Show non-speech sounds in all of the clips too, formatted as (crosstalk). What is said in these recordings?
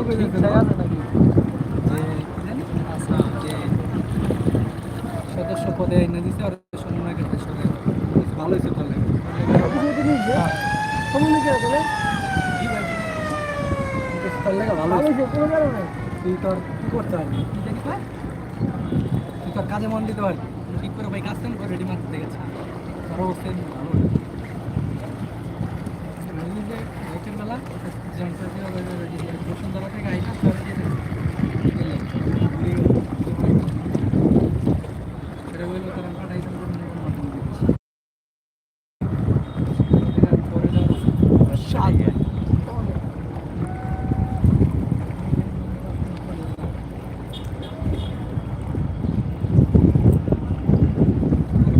কইতাছে আছে নাকি যে জানি আচ্ছা যে সদস্য পদে এনে দিছে আর সমন্বয় করতে সরে ভালো হয়েছে তাহলে? তার লাগা ভালো তুই তোর কি করতে পারবি? কি দেখি? তুই তোর কাজে মন দিতে পারবি? ঠিক করে ভাই কাজ করে রেডি মারতে দেখেছে তোর অবস্থা ভালো না। আমি যে রাতের বেলা বসুন্ধরা থেকে আইলাম তোর দিয়ে গেলাম। ঘুরে গেলাম। এটা হইল তোর আমি পাঠাইতাম তোর মনে কোনো মাধ্যম দিবস। এটা পরে যাওয়ার স্বাদ।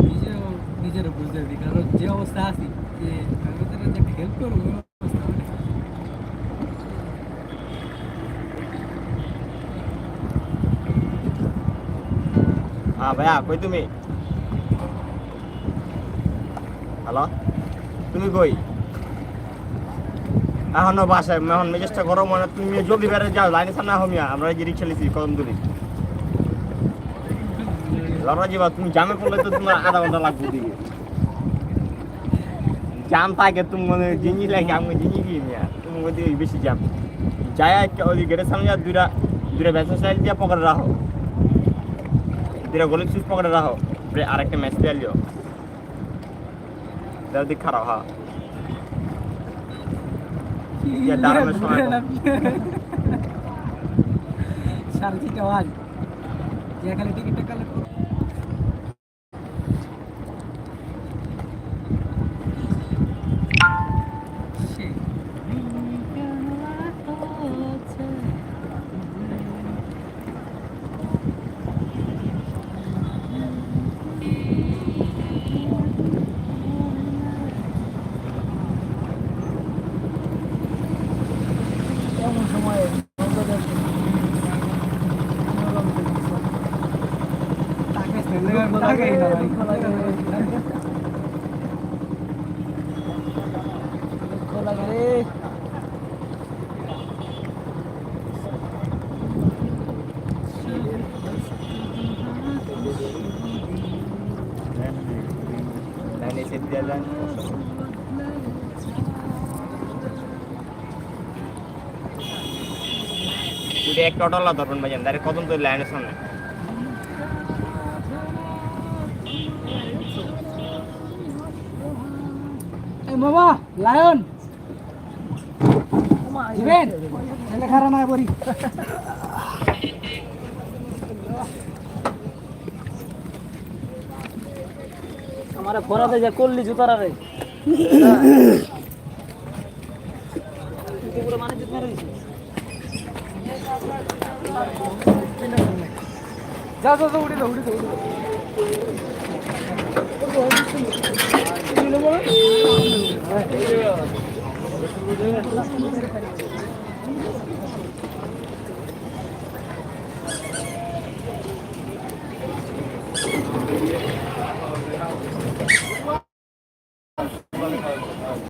নিজেও নিজেরও বুঝতে পারি কারণ যে অবস্থা আছি যে কাগজের যে হেল্প করব ওই অবস্থা আমার নেই। হ্যাঁ ভাইয়া, কই তুমি? হ্যালো? তুমি কই? এখনও বাসায়, এখন মেজাজটা গরম হয় তুমি জলদি বেড়ে যাও, লাইনে সামনে আহো আমরা এই যে রিক্সা লিছি কদম দূরে। লড়া যাবা তুমি জামে পড়লে তো তোমার আধা ঘণ্টা লাগবে দিকে জাম থাকে তুমি মনে জিনিস লাগে আমি জিনিস কি মিয়া তুমি দিকে বেশি জাম যায় ওই গেটের সামনে যা দুইটা দুইটা ব্যাসের সাইড দিয়ে পকেটে রাখো দুইটা গোলিক সুইচ পকেটে রাখো পরে আরেকটা ম্যাচ দিয়ে লিও তার দিক খারাপ ইয়া দাঁড়ানোর সময় যে খালি টিকিটটা কালেক্ট করো কেমন সময় লাইনে সেট দিয়ে যান যদি একটা অটোলা ধরবেন ভাইজান ডাইরেক্ট কদম তো লাইনের সামনে? মামা লায়ন। দিবেন? ছেলে খারাপ না বলি আমার ফরাতে যে করলি জুতারা রে। (laughs) जा जा उडी जा उडी जा